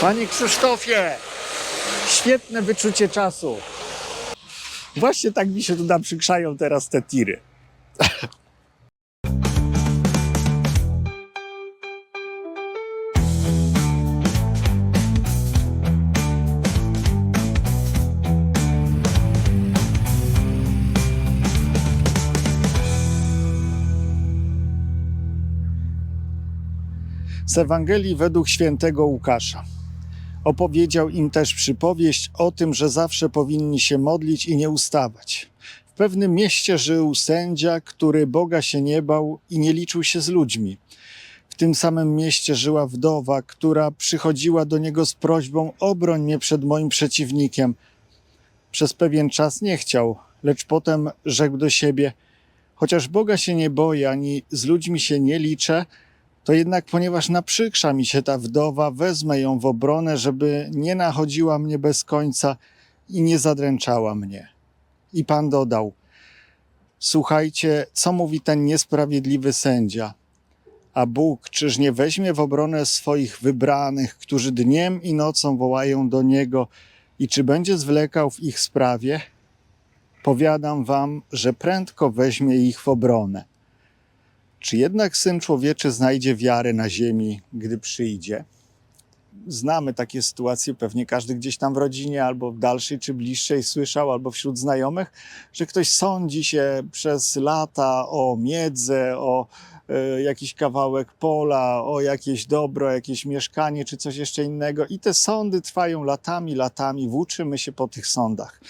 Panie Krzysztofie, świetne wyczucie czasu. Właśnie tak mi się tu naprzykrzają teraz te tiry. Z Ewangelii według świętego Łukasza. Opowiedział im też przypowieść o tym, że zawsze powinni się modlić i nie ustawać. W pewnym mieście żył sędzia, który Boga się nie bał i nie liczył się z ludźmi. W tym samym mieście żyła wdowa, która przychodziła do niego z prośbą: Obroń mnie przed moim przeciwnikiem. Przez pewien czas nie chciał, lecz potem rzekł do siebie: Chociaż Boga się nie boję, ani z ludźmi się nie liczę, to jednak ponieważ naprzykrza mi się ta wdowa, wezmę ją w obronę, żeby nie nachodziła mnie bez końca i nie zadręczała mnie. I Pan dodał: Słuchajcie, co mówi ten niesprawiedliwy sędzia. A Bóg, czyż nie weźmie w obronę swoich wybranych, którzy dniem i nocą wołają do Niego, i czy będzie zwlekał w ich sprawie? Powiadam wam, że prędko weźmie ich w obronę. Czy jednak syn człowieczy znajdzie wiarę na ziemi, gdy przyjdzie? Znamy takie sytuacje, pewnie każdy gdzieś tam w rodzinie, albo w dalszej czy bliższej słyszał, albo wśród znajomych, że ktoś sądzi się przez lata o miedzę, o jakiś kawałek pola, o jakieś dobro, jakieś mieszkanie czy coś jeszcze innego. I te sądy trwają latami, latami, włóczymy się po tych sądach.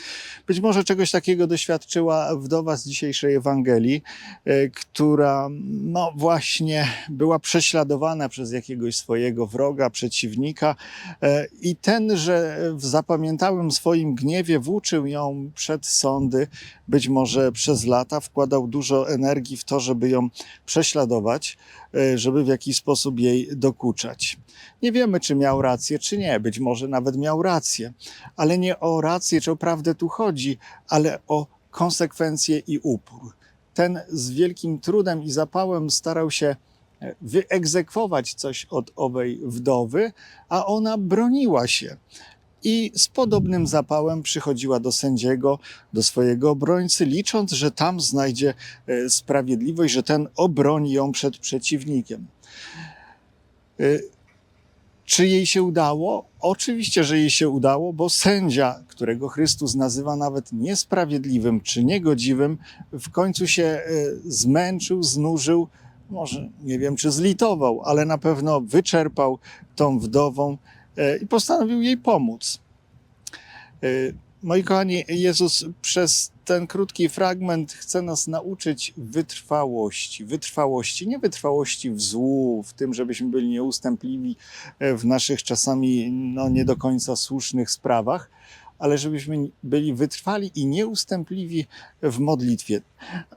Być może czegoś takiego doświadczyła wdowa z dzisiejszej Ewangelii, e, która no właśnie była prześladowana przez jakiegoś swojego wroga, przeciwnika e, i ten, że w zapamiętałym swoim gniewie włóczył ją przed sądy, być może przez lata wkładał dużo energii w to, żeby ją prześladować, e, żeby w jakiś sposób jej dokuczać. Nie wiemy, czy miał rację, czy nie. Być może nawet miał rację, ale nie o rację, czy o prawdę tu chodzi, ale o konsekwencje i upór. Ten z wielkim trudem i zapałem starał się e, wyegzekwować coś od owej wdowy, a ona broniła się. I z podobnym zapałem przychodziła do sędziego, do swojego obrońcy, licząc, że tam znajdzie e, sprawiedliwość, że ten obroni ją przed przeciwnikiem. E, Czy jej się udało? Oczywiście, że jej się udało, bo sędzia, którego Chrystus nazywa nawet niesprawiedliwym czy niegodziwym, w końcu się e, zmęczył, znużył, może nie wiem czy zlitował, ale na pewno wyczerpał tą wdową i postanowił jej pomóc. E, Moi kochani, Jezus przez ten krótki fragment chce nas nauczyć wytrwałości. Wytrwałości, nie wytrwałości w złu, w tym, żebyśmy byli nieustępliwi e, w naszych czasami no, nie do końca słusznych sprawach, ale żebyśmy byli wytrwali i nieustępliwi w modlitwie.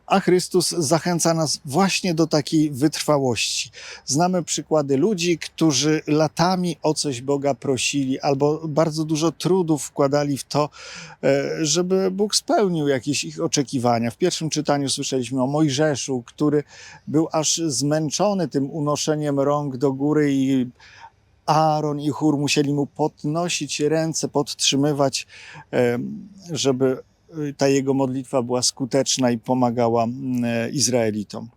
A Chrystus zachęca nas właśnie do takiej wytrwałości. Znamy przykłady ludzi, którzy latami o coś Boga prosili, albo bardzo dużo trudów wkładali w to, e, żeby Bóg spełnił jakieś ich oczekiwania. W pierwszym czytaniu słyszeliśmy o Mojżeszu, który był aż zmęczony tym unoszeniem rąk do góry i Aaron i Chór musieli mu podnosić ręce, podtrzymywać, żeby y, ta jego modlitwa była skuteczna i pomagała Izraelitom.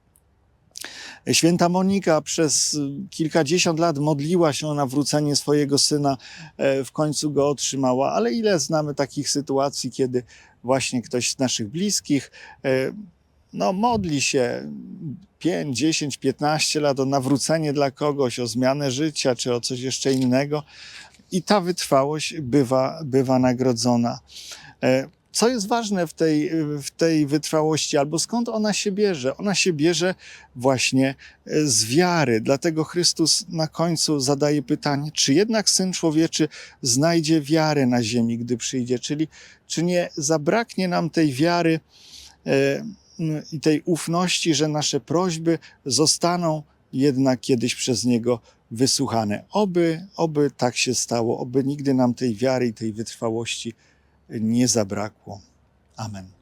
Święta Monika przez y, kilkadziesiąt lat modliła się o nawrócenie swojego syna, e, w końcu go otrzymała, ale ile znamy takich sytuacji, kiedy właśnie ktoś z naszych bliskich e, no, modli się 5, 10, 15 lat o nawrócenie dla kogoś, o zmianę życia czy o coś jeszcze innego, i ta wytrwałość bywa, bywa nagrodzona. E, Co jest ważne w tej, w tej wytrwałości, albo skąd ona się bierze? Ona się bierze właśnie e, z wiary. Dlatego Chrystus na końcu zadaje pytanie, czy jednak Syn Człowieczy znajdzie wiarę na ziemi, gdy przyjdzie? Czyli czy nie zabraknie nam tej wiary e, i tej ufności, że nasze prośby zostaną jednak kiedyś przez Niego wysłuchane. Oby, oby tak się stało, oby nigdy nam tej wiary i tej wytrwałości nie zabrakło. Amen.